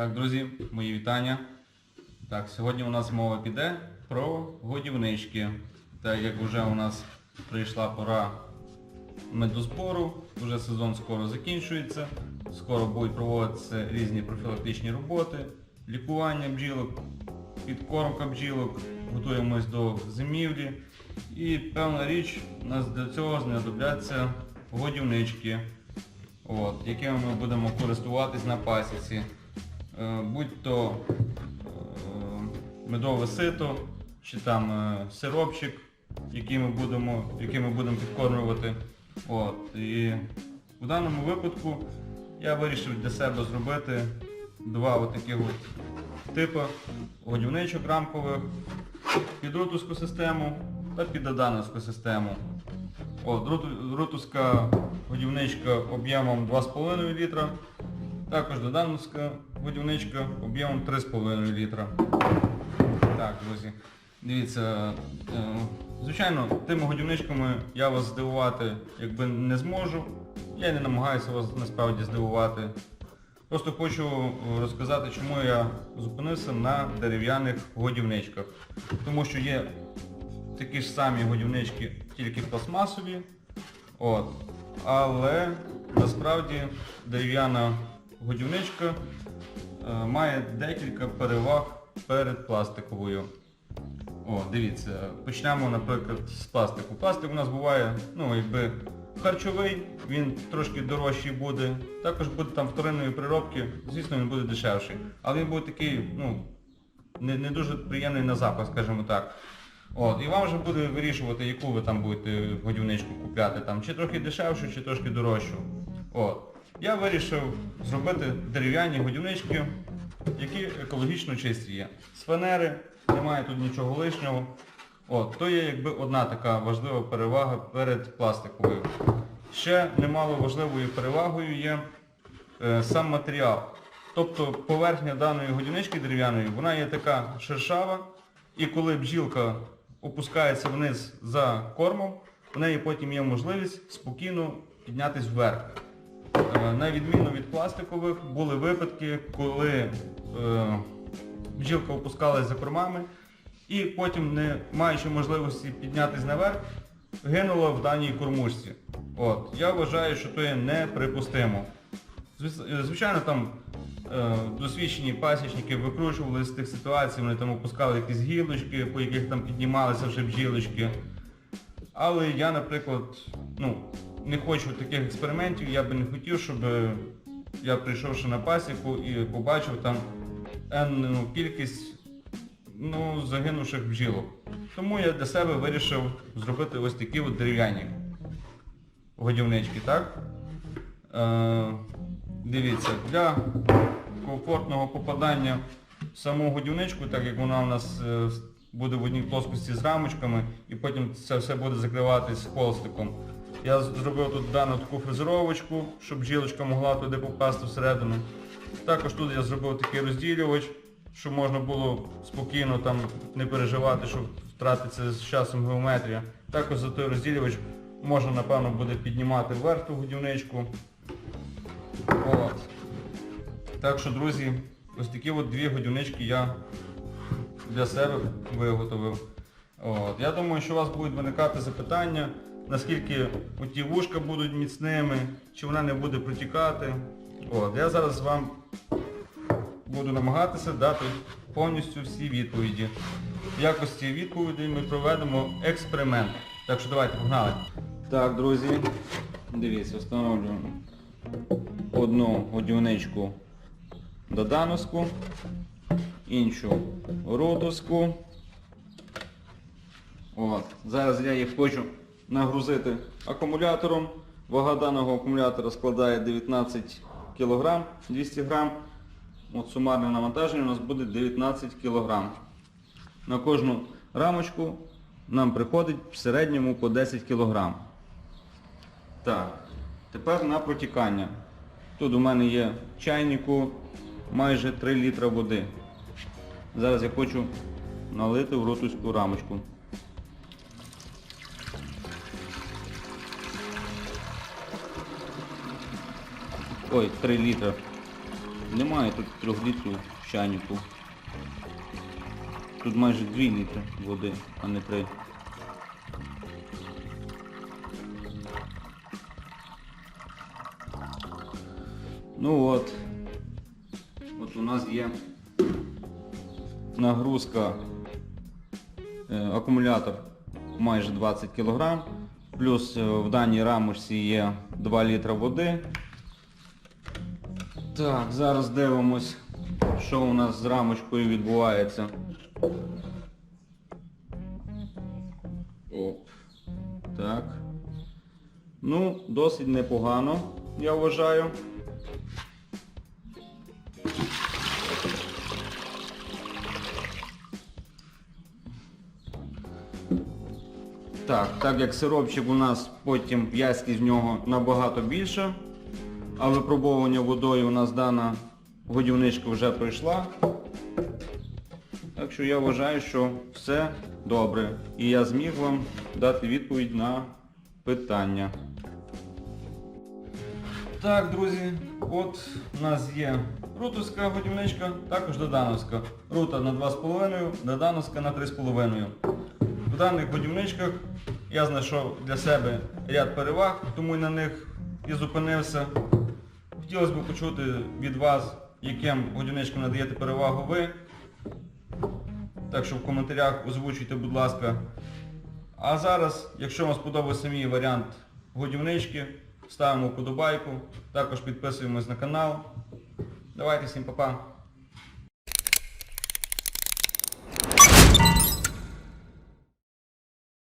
Так, друзі, мої вітання. Так, сьогодні у нас мова піде про годівнички. Так як вже у нас прийшла пора медозбору, вже сезон скоро закінчується, скоро будуть проводитися різні профілактичні роботи, лікування бджілок, підкормка бджілок, готуємось до зимівлі. І певна річ, у нас для цього знадобляться годівнички, от, якими ми будемо користуватись на пасіці. Е, будь то е, медове сито, чи там е, сиропчик, який ми будемо, який ми будемо підкормлювати. От. І в даному випадку я вирішив для себе зробити два отаких от типи годівничок рамкових під рутовську систему та під адановську систему. От, руту- годівничка об'ємом 2,5 літра, також додановська годівничка об'ємом 3,5 літра. Так, друзі, дивіться, е, звичайно, тими годівничками я вас здивувати якби не зможу. Я не намагаюся вас насправді здивувати. Просто хочу е, розказати, чому я зупинився на дерев'яних годівничках. Тому що є такі ж самі годівнички, тільки пластмасові. От. Але насправді дерев'яна годівничка має декілька переваг перед пластиковою. О, дивіться, почнемо, наприклад, з пластику. Пластик у нас буває, ну, якби харчовий, він трошки дорожчий буде. Також буде там вторинної переробки, звісно, він буде дешевший. Але він буде такий, ну, не, не дуже приємний на запах, скажімо так. От, і вам вже буде вирішувати, яку ви там будете годівничку купляти, там, чи трохи дешевшу, чи трошки дорожчу. От. Я вирішив зробити дерев'яні годівнички, які екологічно чисті є. З фанери, немає тут нічого лишнього. От, то є якби одна така важлива перевага перед пластиковою. Ще немало важливою перевагою є е, сам матеріал. Тобто поверхня даної годівнички дерев'яної, вона є така шершава, і коли бджілка опускається вниз за кормом, в неї потім є можливість спокійно піднятися вверх. Е, На відміну від пластикових, були випадки, коли е, бджілка опускалась за кормами і потім, не маючи можливості піднятися наверх, гинула в даній кормушці. От. Я вважаю, що є неприпустимо. Е, Звичайно, там досвідчені пасічники викручували з тих ситуацій, вони там опускали якісь гілочки, по яких там піднімалися вже бджілочки. Але я, наприклад, ну, не хочу таких експериментів, я би не хотів, щоб я прийшовши на пасіку і побачив там енну кількість ну, загинувших бджілок. Тому я для себе вирішив зробити ось такі от дерев'яні годівнички, так? Е, дивіться, для комфортного попадання в саму годівничку, так як вона у нас е, буде в одній плоскості з рамочками і потім це все буде закриватись холстиком. Я зробив тут дану таку фрезеровочку, щоб бджілочка могла туди попасти всередину. Також тут я зробив такий розділювач, щоб можна було спокійно там не переживати, що втратиться з часом геометрія. Також за той розділювач можна, напевно, буде піднімати вверх ту годівничку. От. Так що, друзі, ось такі от дві годівнички я для себе виготовив. От. Я думаю, що у вас будуть виникати запитання, наскільки ті вушка будуть міцними, чи вона не буде протікати. От. Я зараз вам буду намагатися дати повністю всі відповіді. В якості відповідей ми проведемо експеримент. Так що давайте погнали. Так, друзі, дивіться, встановлюємо одну годівничку додановську, іншу ротовську. От. Зараз я їх хочу нагрузити акумулятором. Вага даного акумулятора складає 19 кг 200 г. От сумарне навантаження у нас буде 19 кг. На кожну рамочку нам приходить в середньому по 10 кг. Так, тепер на протікання. Тут у мене є чайнику майже 3 літра води. Зараз я хочу налити в ротуську рамочку. Ой, 3 літра. Немає тут 3 літрів чайнику. Тут майже 2 літри води, а не 3. Ну от. От у нас є нагрузка, е, акумулятор майже 20 кг, плюс е, в даній рамочці є 2 літра води. Так, зараз дивимось, що у нас з рамочкою відбувається. Оп. Так. Ну, досить непогано, я вважаю. Так, так як сиропчик у нас потім в'язкість в нього набагато більша, а випробовування водою у нас дана годівничка вже пройшла. Так що я вважаю, що все добре. І я зміг вам дати відповідь на питання. Так, друзі, от у нас є рутовська годівничка, також додановська. Рута на 2,5, додановська на 3,5. В даних годівничках я знайшов для себе ряд переваг, тому на них і зупинився. Хотілося б почути від вас, яким годівничкам надаєте перевагу ви. Так що в коментарях озвучуйте, будь ласка. А зараз, якщо вам сподобався мій варіант годівнички, ставимо вподобайку, також підписуємось на канал. Давайте всім па-па.